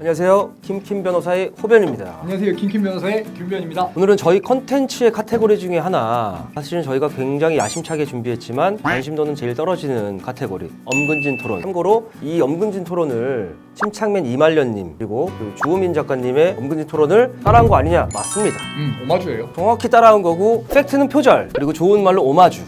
안녕하세요. 김킴 변호사의 호변입니다. 안녕하세요. 김킴 변호사의 김변입니다. 오늘은 저희 컨텐츠의 카테고리 중에 하나 사실은 저희가 굉장히 야심차게 준비했지만 관심도는 제일 떨어지는 카테고리 엄근진 토론 참고로 이 엄근진 토론을 침착맨 이말년님 그리고 그 주호민 작가님의 엄근진 토론을 따라한 거 아니냐 맞습니다 음, 오마주예요. 정확히 따라한 거고 팩트는 표절 그리고 좋은 말로 오마주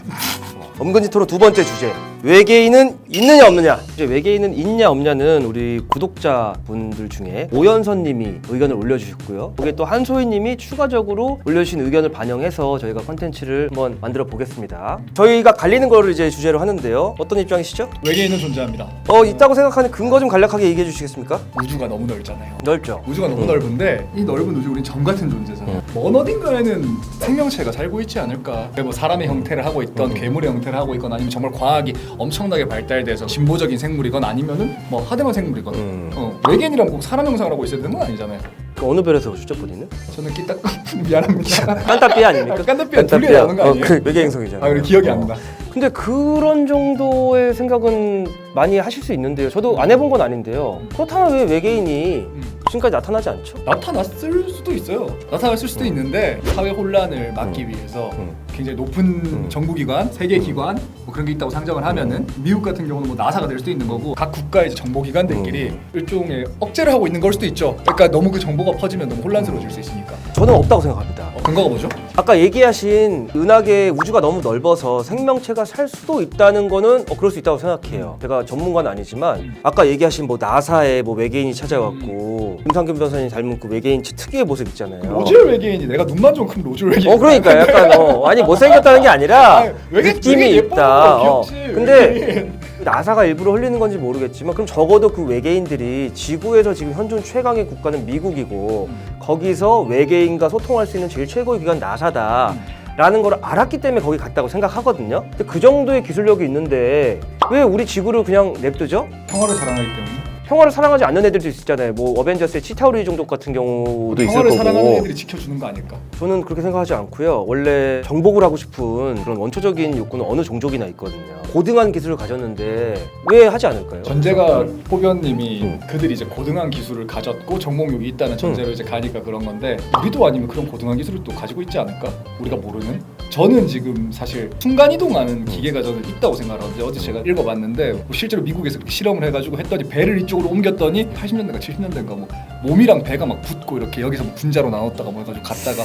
엄근진 토론 두 번째 주제 외계인은 있느냐 없느냐 이제 외계인은 있냐 없냐는 우리 구독자분들 중에 오연선 님이 의견을 올려주셨고요 거기에 또 한소희 님이 추가적으로 올려주신 의견을 반영해서 저희가 컨텐츠를 한번 만들어 보겠습니다 저희가 갈리는 거를 이제 주제로 하는데요 어떤 입장이시죠? 외계인은 존재합니다. 어 있다고 생각하는 근거 좀 간략하게 얘기해 주시겠습니까? 우주가 너무 넓잖아요. 넓죠 우주가 너무 넓은데 이 넓은 우주 우린 점 같은 존재잖아요. 먼 어딘가에는 생명체가 살고 있지 않을까. 뭐 사람의 형태를 하고 있던 괴물의 형태를 하고 있거나 아니면 정말 과학이 엄청나게 발달돼서 진보적인 생물이건 아니면은 뭐 하대만 생물이건. 음. 어, 외계인이란 꼭 사람 형상을 하고 있어야 되는 건 아니잖아요. 그 어느 별에서 오셨죠 본인은? 저는 끼딱 미안합니다. 깐따삐 아닙니까? 아, 깐따삐가 둘이 나오는 거 아니에요? 어, 그 외계행성이잖아요 아, 그래 기억이 안 어. 나. 근데 그런 정도의 생각은 많이 하실 수 있는데요. 저도 안 해본 건 아닌데요. 그렇다면 왜 외계인이 음. 지금까지 나타나지 않죠? 나타났을 수도 있어요. 나타났을 수도 있는데 사회 혼란을 막기 위해서 음. 굉장히 높은 정부기관, 세계기관 뭐 그런 게 있다고 상정을 하면은 미국 같은 경우는 뭐 나사가 될 수도 있는 거고 각 국가의 이제 정보기관들끼리 음. 일종의 억제를 하고 있는 걸 수도 있죠. 그러니까 너무 그 정보가 퍼지면 너무 혼란스러워질 수 있으니까. 저는 없다고 생각합니다. 어, 근거가 뭐죠? 아까 얘기하신 은하계 우주가 너무 넓어서 생명체가 살 수도 있다는 거는 어, 그럴 수 있다고 생각해요. 제가 전문가는 아니지만 아까 얘기하신 뭐 나사에 뭐 외계인이 찾아왔고 김상균 변호사님 닮은 그 외계인 특유의 모습 있잖아요. 로즈웰 외계인이 내가 눈만 좀 큰 로즈웰 외계인. 어 그러니까 약간 어 아니 못생겼다는 게 아니라 아니, 외계인 느낌이 예뻐. 있다. 어. 귀엽지. 근데 외계인. 나사가 일부러 흘리는 건지 모르겠지만 그럼 적어도 그 외계인들이 지구에서 지금 현존 최강의 국가는 미국이고 거기서 외계인과 소통할 수 있는 제일 최고의 기관 나사다. 라는 걸 알았기 때문에 거기 갔다고 생각하거든요. 근데 그 정도의 기술력이 있는데 왜 우리 지구를 그냥 냅두죠? 평화를 자랑하기 때문에. 평화를 사랑하지 않는 애들도 있잖아요. 뭐 어벤져스의 치타우리 종족 같은 경우도 있을 평화를 거고. 사랑하는 애들이 지켜주는 거 아닐까? 저는 그렇게 생각하지 않고요. 원래 정복을 하고 싶은 그런 원초적인 욕구는 어느 종족이나 있거든요. 고등한 기술을 가졌는데 왜 하지 않을까요? 전제가 포변님이 음. 그들이 이제 고등한 기술을 가졌고 정복력이 있다는 전제로 이제 가니까 그런 건데 우리도 아니면 그런 고등한 기술을 또 가지고 있지 않을까? 우리가 모르는? 저는 지금 사실 순간 이동하는 기계가 저는 있다고 생각하는데 어제 제가 읽어봤는데 뭐 실제로 미국에서 실험을 해가지고 했더니 배를 이쪽 으로 옮겼더니 80년대인가 70년대인가 뭐 몸이랑 배가 막 붙고 이렇게 여기서 뭐 분자로 나눴다가 뭐 해가지고 갔다가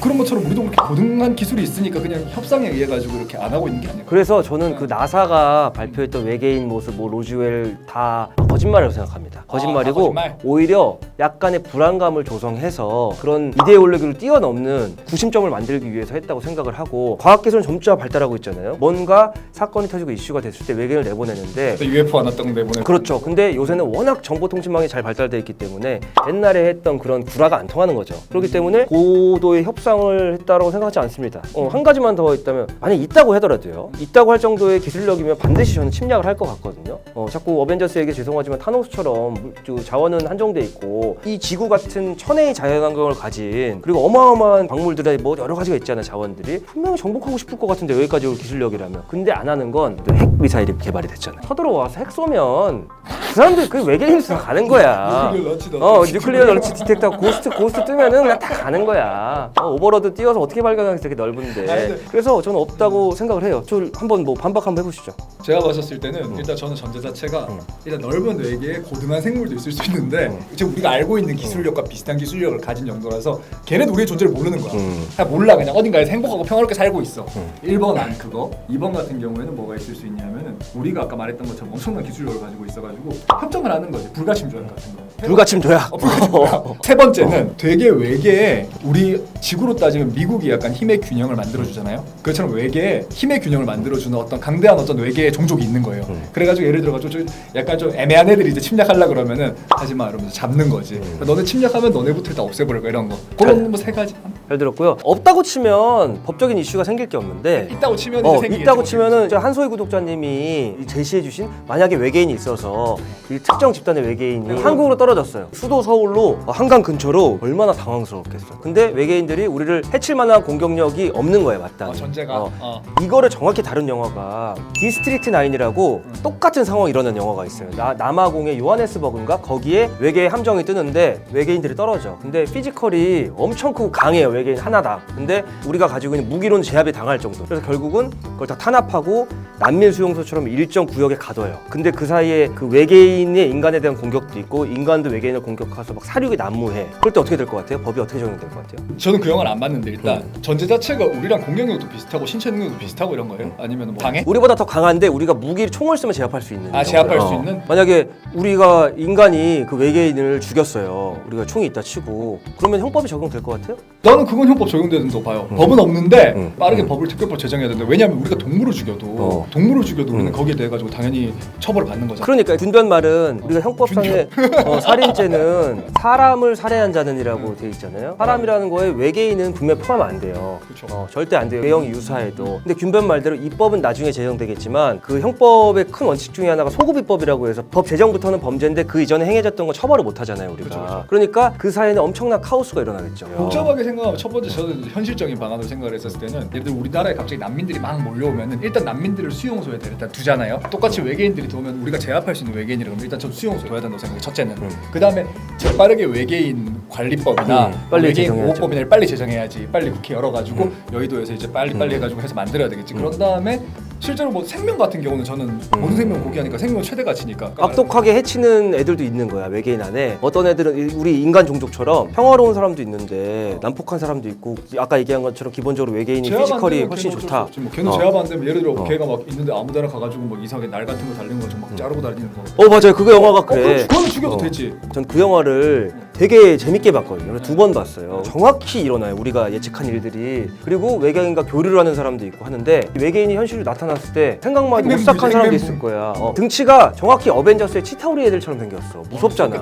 그런 것처럼 우리도 그렇게 고등한 기술이 있으니까 그냥 협상에 의해 가지고 이렇게 안 하고 있는 게 아닐까? 그래서 저는 그 나사가 발표했던 외계인 모습, 뭐 로즈웰 다 거짓말이라고 생각합니다. 거짓말이고 다 거짓말? 오히려 약간의 불안감을 조성해서 그런 이데올로기를 뛰어넘는 구심점을 만들기 위해서 했다고 생각을 하고 과학기술은 점차 발달하고 있잖아요. 뭔가 사건이 터지고 이슈가 됐을 때 외계인을 내보내는데 UFO 안 왔던 내보내. 그렇죠. 근데 요새는 워낙 정보통신망이 잘 발달돼 있기 때문에 옛날에 했던 그런 구라가 안 통하는 거죠. 그렇기 때문에 고도의 협상을 했다라고 생각하지 않습니다. 어, 한 가지만 더 있다면 만약 있다고 하더라도요. 있다고 할 정도의 기술력이면 반드시 저는 침략을 할 것 같거든요. 어, 자꾸 어벤져스에게 죄송하지만 타노스처럼 물- 저 자원은 한정돼 있고 이 지구 같은 천혜의 자연환경을 가진 그리고 어마어마한 광물들의 뭐 여러 가지가 있잖아요. 자원들이 분명히 정복하고 싶을 것 같은데 여기까지 올 기술력이라면 근데 안 하는 건 핵 미사일이 개발이 됐잖아요. 서들어와서 핵 쏘면 그 사람들 그 외계인으로 다 가는 거야. 뉴클리어 런치도 어, 없이. 뉴클리어 런치 디텍터 고스트 고스트 뜨면은 그냥 다 가는 거야. 어, 오버로드 띄워서 어떻게 발견하겠어 이렇게 넓은데. 그래서 저는 없다고 생각을 해요. 저 한번 뭐 반박 한번 해보시죠. 제가 봤었을 때는 일단 저는 전제 자체가 일단 넓은 외계에 고등한 생물도 있을 수 있는데 지금 우리가 알고 있는 기술력과 비슷한 기술력을 가진 정도라서 걔네도 우리의 존재를 모르는 거야. 음. 그냥 몰라 그냥 어딘가에서 행복하고 평화롭게 살고 있어. 1번 안 그거. 2번 같은 경우에는 뭐가 있을 수 있냐면은 우리가 아까 말했던 것처럼 엄청난 기술력을 가지고 있어가지고 협정을 하는 거지. 불가침 조약 같은 거. 불가침 조약. 어, 불가침 조약. 세 번째는 되게 외계에 우리 지구로 따지면 미국이 약간 힘의 균형을 만들어 주잖아요. 그처럼 외계에 힘의 균형을 만들어 주는 어떤 강대한 어떤 외계의 종족이 있는 거예요. 그래가지고 예를 들어가지고 좀 약간 좀 애매한 애들이 이제 침략하려 그러면은 하지 마 이러면서 잡는 거지. 그러니까 너네 침략하면 너네부터 다 없애버릴 거야 이런 거. 그런 뭐 세 가지. 잘 들었고요. 없다고 치면 법적인 이슈가 생길 게 없는데. 있다고 치면 어, 이제 생기겠죠. 있다고 치면은 저 한소희 구독자님이 제시해주신 만약에 외계인이 있어서 이 특정 집단의 외계인이 한국으로 떨어져 떨어졌어요. 수도 서울로 한강 근처로 얼마나 당황스러웠겠어. 근데 외계인들이 우리를 해칠 만한 공격력이 없는 거예요, 맞다. 아, 전제가 어. 어. 이거를 정확히 다룬 영화가 디스트릭트 9이라고 똑같은 상황이 일어난 영화가 있어요. 나, 남아공의 요하네스버그인가 거기에 외계 함정이 뜨는데 외계인들이 떨어져. 근데 피지컬이 엄청 크고 강해요. 외 계인 하나당. 근데 우리가 가지고 있는 무기로는 제압이 당할 정도. 그래서 결국은 그걸 다 탄압하고 난민 수용소처럼 일정 구역에 가둬요. 근데 그 사이에 그 외계인의 인간에 대한 공격도 있고 인간도 외계인을 공격해서 막 사륙이 난무해. 그럴 때 어떻게 될 것 같아요? 법이 어떻게 적용될 것 같아요? 저는 그 영화를 안 봤는데 일단 음. 전제 자체가 우리랑 공격력도 비슷하고 신체 능력도 비슷하고 이런 거예요? 아니면 뭐 강해? 우리보다 더 강한데 우리가 무기 총을 쓰면 제압할 수 있는. 아, 제압할. 수 어. 있는? 만약에 우리가 인간이 그 외계인을 죽였어요. 우리가 총이 있다 치고 그러면 형법이 적용될 것 같아요? 나는 그건 형법 적용되는다고 봐요. 음. 법은 없는데 음. 빠르게 음. 법을 특별법 제정해야 되는데 왜냐하면 우리가 동물을 죽여도 어. 동물을 죽여도 우리는 음. 거기에 대해 가지고 당연히 처벌을 받는 거잖아. 그러니까 균변 말은 우리가 형법상에 어, 살인죄는 사람을 살해한 자는이라고 돼 있잖아요. 사람이라는 거에 외계인은 분명 포함 안 돼요. 그쵸. 어, 절대 안 돼요. 외형이 유사해도. 근데 균변 말대로 입법은 나중에 제정되겠지만 그 형법의 큰 원칙 중에 하나가 소급입법이라고 해서 법 제정부터는 범죄인데 그 이전에 행해졌던 거 처벌을 못 하잖아요, 우리가. 그쵸, 그쵸. 그러니까 그 사이에는 엄청난 카오스가 일어나겠죠. 복잡하게 생각 첫 번째 저는 현실적인 방안으로 생각을 했었을 때는 예를 들어 우리나라에 갑자기 난민들이 막 몰려오면은 일단 난민들을 수용소에 일단 두잖아요. 똑같이 외계인들이 들어오면 우리가 제압할 수 있는 외계인이라 그러면 일단 저 수용소에 둬야 된다고 생각해요. 첫째는. 음. 그다음에 재빠르게 외계인 관리법이나 음, 빨리 외계인 제정해야죠. 보호법이나 빨리 제정해야지. 빨리 국회 열어가지고 음. 여의도에서 이제 빨리 빨리 해가지고 해서 만들어야 되겠지. 음. 그런 다음에 실제로 뭐 생명 같은 경우는 저는 모든 생명 고귀하니까 생명은 최대 가치니까. 악독하게 해치는 애들도 있는 거야 외계인 안에 어떤 애들은 이- 우리 인간 종족처럼 평화로운 사람도 있는데 난폭한 사람도 있고 아까 얘기한 것처럼 기본적으로 외계인이 피지컬이 훨씬 좋다. 뭐 걔는 어. 제압 안 되면 예를 들어 어. 걔가 막 있는데 아무데나 가가지고 뭐 이상하게 날 같은 거 달리는 거좀 막 자르고 다니는 거. 어 맞아요 그거 영화가 어, 그래 그건 죽여도 어. 되지. 전 그 영화를 되게 재밌게 봤거든요. 두 번 봤어요. 정확히 일어나요. 우리가 예측한 일들이. 그리고 외계인과 교류를 하는 사람도 있고 하는데 이 외계인이 현실로 나타났을 때 생각만 해도 오싹한 사람도. 있을 거야. 어, 등치가 정확히 어벤져스의 치타우리 애들처럼 생겼어. 무섭잖아.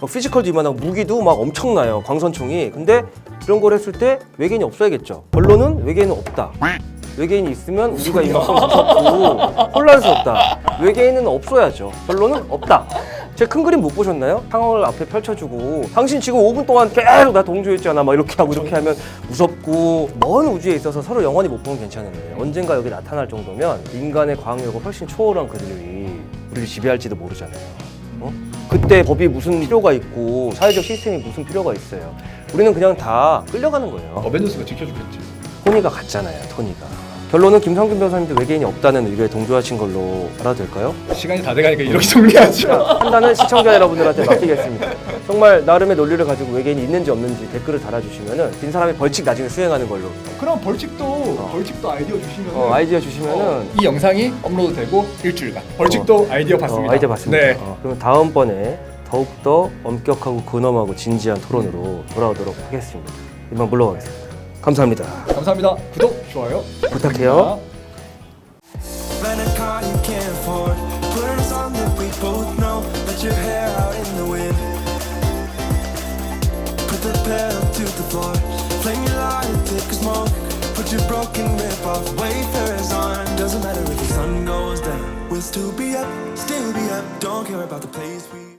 막 피지컬도 이만하고 무기도 막 엄청나요. 광선총이. 근데 이런 걸 했을 때 외계인이 없어야겠죠. 결론은 외계인은 없다. 외계인이 있으면 우리가 이만큼 무섭고 혼란스럽다. 외계인은 없어야죠. 결론은 없다. 제 큰 그림 못 보셨나요? 상황을 앞에 펼쳐주고 당신 지금 5분 동안 계속 나 동조했잖아 막 이렇게 하고 이렇게 하면 무섭고 먼 우주에 있어서 서로 영원히 못 보면 괜찮은데 언젠가 여기 나타날 정도면 인간의 과학력을 훨씬 초월한 그들이 우리를 지배할지도 모르잖아요 어? 그때 법이 무슨 필요가 있고 사회적 시스템이 무슨 필요가 있어요 우리는 그냥 다 끌려가는 거예요 어벤져스가 지켜주겠지. 토니가 갔잖아요 토니가 결론은 김성균 변호사님도 외계인이 없다는 의견에 동조하신 걸로 알아도 될까요? 시간이 다 돼가니까 이렇게 정리하죠. 판단은 시청자 여러분들한테 맡기겠습니다. 정말 나름의 논리를 가지고 외계인이 있는지 없는지 댓글을 달아주시면은 빈 사람이 벌칙 나중에 수행하는 걸로 그럼 벌칙도 벌칙도 아이디어 주시면 어, 아이디어 주시면은 이 영상이 업로드되고 일주일간 벌칙도 아이디어 어, 받습니다. 아이디어 받습니다. 네. 어, 그럼 다음번에 더욱더 엄격하고 근엄하고 진지한 토론으로 돌아오도록 하겠습니다. 이만 물러가겠습니다. 감사합니다. 감사합니다. 구독, 좋아요 부탁해요. Rent a car you can't afford. Put on a song that we both know. Let your hair out in the wind. Put the pedal to the floor. Flame your light, take a smoke. Put your broken rip off. Wafers on. Doesn't matter if the sun goes down. We'll still be up, still be up. Don't care about the place we.